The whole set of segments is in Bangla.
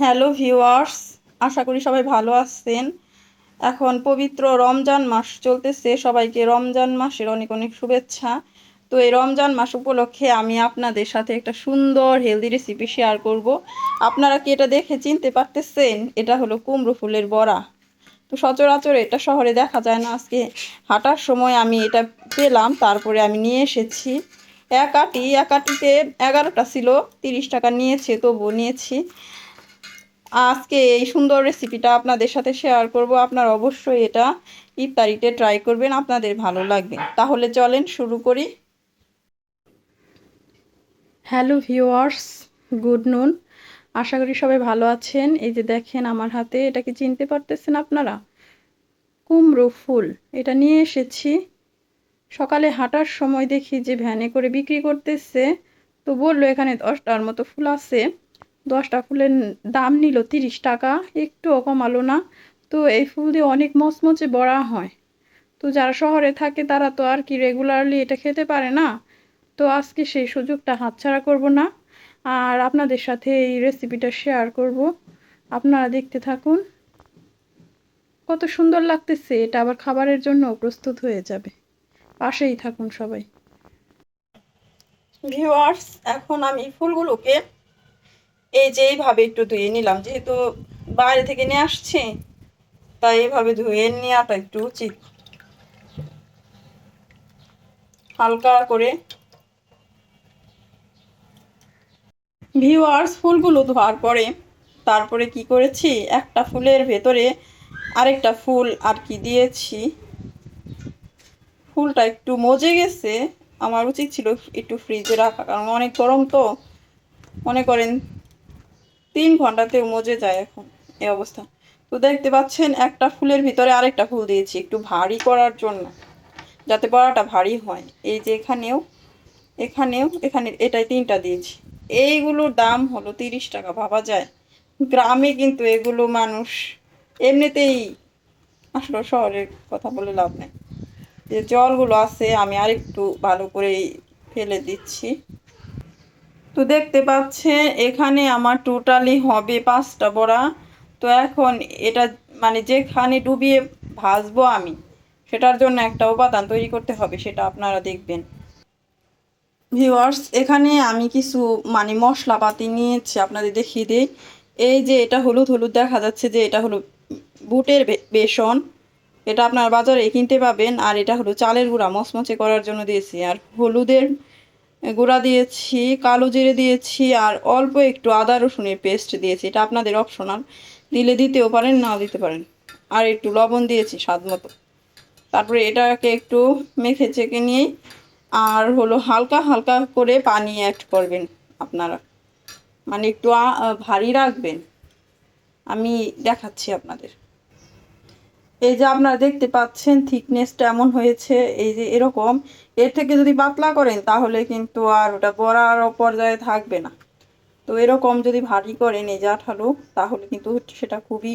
হ্যালো ভিউয়ার্স, আশা করি সবাই ভালো আছেন। এখন পবিত্র রমজান মাস চলতেছে, সবাইকে রমজান মাসের অনেক অনেক শুভেচ্ছা। তো এই রমজান মাস উপলক্ষে আমি আপনাদের সাথে একটা সুন্দর হেলদি রেসিপি শেয়ার করব। আপনারা কি এটা দেখে চিনতে পারতেছেন? এটা হলো কুমড়ো ফুলের বড়া। তো সচরাচর এটা শহরে দেখা যায় না। আজকে হাঁটার সময় আমি এটা পেলাম, তারপরে আমি নিয়ে এসেছি। এক আটি, এক আটিতে এগারোটা ছিল, তিরিশ টাকা নিয়েছে, তবুও নিয়েছি। আজকে এই সুন্দর রেসিপিটা আপনাদের সাথে শেয়ার করব। আপনার অবশ্যই এটা ইফতারিতে ট্রাই করবেন, আপনাদের ভালো লাগবে। তাহলে চলেন শুরু করি। হ্যালো ভিউয়ার্স গুড নুন আশা করি সবাই ভালো আছেন। এই যে দেখেন আমার হাতে, এটা কি চিনতে পারতেছেন আপনারা? কুমড়ো ফুল, এটা নিয়ে এসেছি। সকালে হাঁটার সময় দেখি যে ভ্যানে করে বিক্রি করতেছে, তো বলল এখানে দশটার মতো ফুল আছে। দশটা ফুলের দাম নিল তিরিশ টাকা, একটুও কমালো না। তো এই ফুল দিয়ে অনেক মচমচে বড়া হয়। তো যারা শহরে থাকে তারা তো আর কি রেগুলারলি এটা খেতে পারে না। তো আজকে সেই সুযোগটা হাতছাড়া করব না। আর আপনাদের সাথে এই রেসিপিটা শেয়ার করব। আপনারা দেখতে থাকুন। কত সুন্দর লাগতেছে, এটা আবার খাবারের জন্য প্রস্তুত হয়ে যাবে। পাশেই থাকুন সবাই। ভিউয়ার্স এখন আমি ফুলগুলোকে এই যে এইভাবে একটু ধুয়ে নিলাম, যেহেতু বাইরে থেকে নিয়ে আসছি, তাই এইভাবে ধুয়ে নেওয়াটা একটু উচিত। হালকা করে ভিউয়ার্স, ফুলগুলো ধোয়ার পরে তারপরে কি করেছি? একটা ফুলের ভেতরে আরেকটা ফুল আর কি দিয়েছি। ফুলটা একটু মজে গেছে। আমার উচিত ছিল একটু ফ্রিজে রাখা, কারণ অনেক গরম তো। মনে করেন তিন ঘন্টাতেও মজে যায় এখন এই অবস্থা। তো দেখতে পাচ্ছেন, একটা ফুলের ভিতরে আরেকটা ফুল দিয়েছি একটু ভারী করার জন্য, যাতে বড়াটা ভারী হয়। এই যে এখানেও এখানেও, এখানে এটাই তিনটা দিয়েছি। এইগুলোর দাম হলো তিরিশ টাকা, ভাবা যায়। গ্রামে কিন্তু এগুলো মানুষ এমনিতেই আসলে শহরের কথা বলে লাভ নেই। যে জলগুলো আছে, আমি আরেকটু ভালো করে ফেলে দিচ্ছি। তো দেখতে পাচ্ছেন এখানে আমার টোটালি হবে পাঁচটা বড়া। তো এখন এটা মানে যেখানে ডুবিয়ে ভাজবো আমি, সেটার জন্য একটা উপাদান তৈরি করতে হবে, সেটা আপনারা দেখবেন। ভিউয়ার্স এখানে আমি কিছু মানে মশলাপাতি নিয়েছি, আপনাদের দেখিয়ে দিই। এই যে এটা হলুদ হলুদ দেখা যাচ্ছে যে এটা হলো বুটের বেসন। এটা আপনার বাজারে কিনতে পাবেন, আর এটা হলো চালের গুঁড়া মচমচে করার জন্য দিয়েছি। আর হলুদের গুঁড়া দিয়েছি, কালো জিরে দিয়েছি আর অল্প একটু আদা রসুনের পেস্ট দিয়েছি। এটা আপনাদের অপশনাল। দিলে দিতেও পারেন নাও দিতে পারেন। আর একটু লবণ দিয়েছি স্বাদ মতো। তারপরে এটাকে একটু মেখে চেকে নিয়ে আর হলো হালকা হালকা করে পানি অ্যাড করবেন আপনারা। মানে একটু ভারী রাখবেন। আমি দেখাচ্ছি আপনাদের। এই যে আপনারা দেখতে পাচ্ছেন থিকনেসটা এমন হয়েছে, এই যে এরকম। এর থেকে যদি পাতলা করেন, তাহলে কিন্তু আর ওটা বড়ার পর্যায়ে থাকবে না। তো এরকম যদি ভারী করেন এই যে আঠালো, তাহলে কিন্তু সেটা খুবই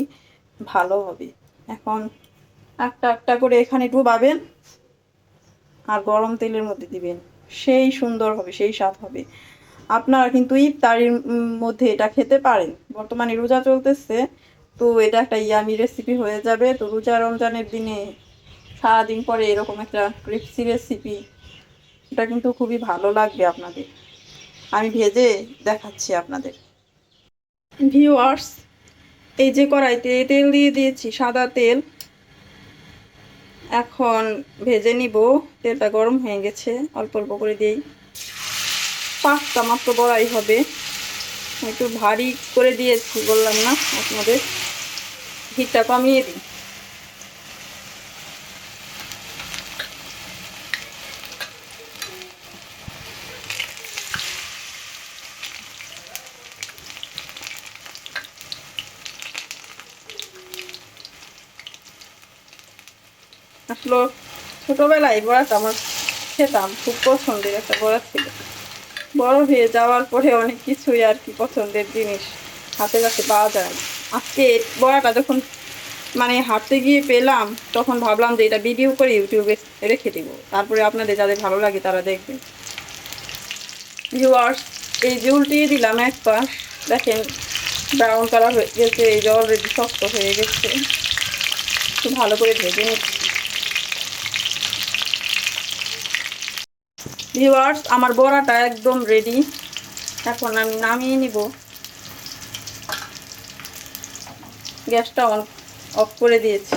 ভালো হবে। এখন একটা একটা করে এখানে ডুবাবেন আর গরম তেলের মধ্যে দিবেন। সেই সুন্দর হবে, সেই স্বাদ হবে। আপনারা কিন্তু ইফতারির মধ্যে এটা খেতে পারেন। বর্তমানে রোজা চলতেছে তো এটা একটা ইয়ামি রেসিপি হয়ে যাবে। তো রোজা রমজানের দিনে সারাদিন পরে এরকম একটা ক্রিপসি রেসিপি এটা কিন্তু খুবই ভালো লাগবে আপনাদের। আমি ভেজে দেখাচ্ছি আপনাদের। ভিউয়ার্স এই যে কড়াইতে তেল দিয়ে দিয়েছি, সাদা তেল। এখন ভেজে নিব। তেলটা গরম হয়ে গেছে, অল্প অল্প করে দিই। পাঁচটা মাত্র বড়াই হবে। একটু ভারী করে দিয়েছি, বললাম না আপনাদের। হিটটা কমিয়ে দিই। আসলে ছোটোবেলায় বড়াটা আমার খেতাম, খুব পছন্দের একটা বড়া ছিল। বড় হয়ে যাওয়ার পরে অনেক কিছুই আর কি পছন্দের জিনিস হাতে কাছে পাওয়া যায় না। আজকে বড়াটা যখন মানে হাঁটতে গিয়ে পেলাম, তখন ভাবলাম যে এটা ভিডিও করে ইউটিউবে রেখে দেবো। তারপরে আপনাদের যাদের ভালো লাগে তারা দেখবে। ভিউয়ার্স এই যে দিলাম এক পাশ। দেখেন ব্রাউন কালার হয়ে গেছে, এই যে অলরেডি শক্ত হয়ে গেছে। একটু ভালো করে ভেজে নিচ্ছি। ভিউয়ার্স আমার বড়াটা একদম রেডি এখন আমি নামিয়ে নিব। গ্যাসটা অন, অফ করে দিয়েছি।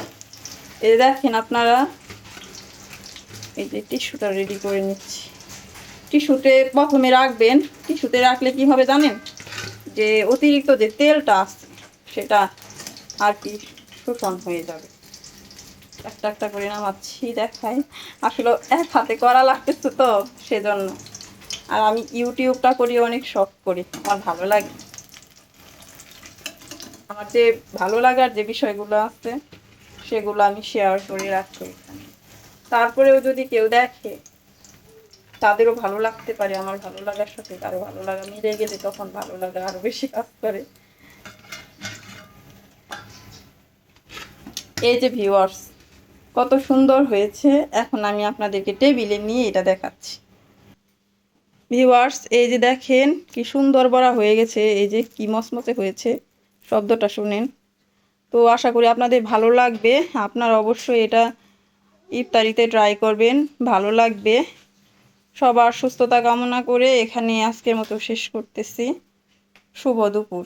এই দেখেন আপনারা, এই যে টিস্যুটা রেডি করে নিচ্ছি। টিস্যুতে প্রথমে রাখবেন, টিস্যুতে রাখলে কি হবে জানেন? যে অতিরিক্ত যে তেলটা আছে, সেটা আর কি শোষণ হয়ে যাবে। একটা একটা করে নামাচ্ছি, দেখাই। আসলে এক হাতে করা লাগতেছে তো, সেজন্য। আর আমি ইউটিউবটা করি, অনেক শখ করি, আমার ভালো লাগে। আমার যে ভালো লাগার যে বিষয়গুলো আছে, সেগুলো আমি শেয়ার করে রাখি তারপরেও যদি কেউ দেখে, তাদেরও ভালো লাগতে পারে, আমার ভালো লাগার সাথে তারও ভালো লাগা মিলে গেলে তখন ভালো লাগা আরও বেশি কাজ করে। এই যে ভিউয়ার্স কত সুন্দর হয়েছে। এখন আমি আপনাদেরকে টেবিলে নিয়ে এটা দেখাচ্ছি। ভিউয়ার্স এই যে দেখেন, কি সুন্দর বড়া হয়ে গেছে, এই যে কি মচমচে হয়েছে। শব্দটা শুনেন। তো আশা করি আপনাদের ভালো লাগবে। আপনারা অবশ্যই এটা ইফতারিতে ট্রাই করবেন, ভালো লাগবে। সবার সুস্থতা কামনা করে এখানে আজকের মতো শেষ করতেছি। শুভ দুপুর।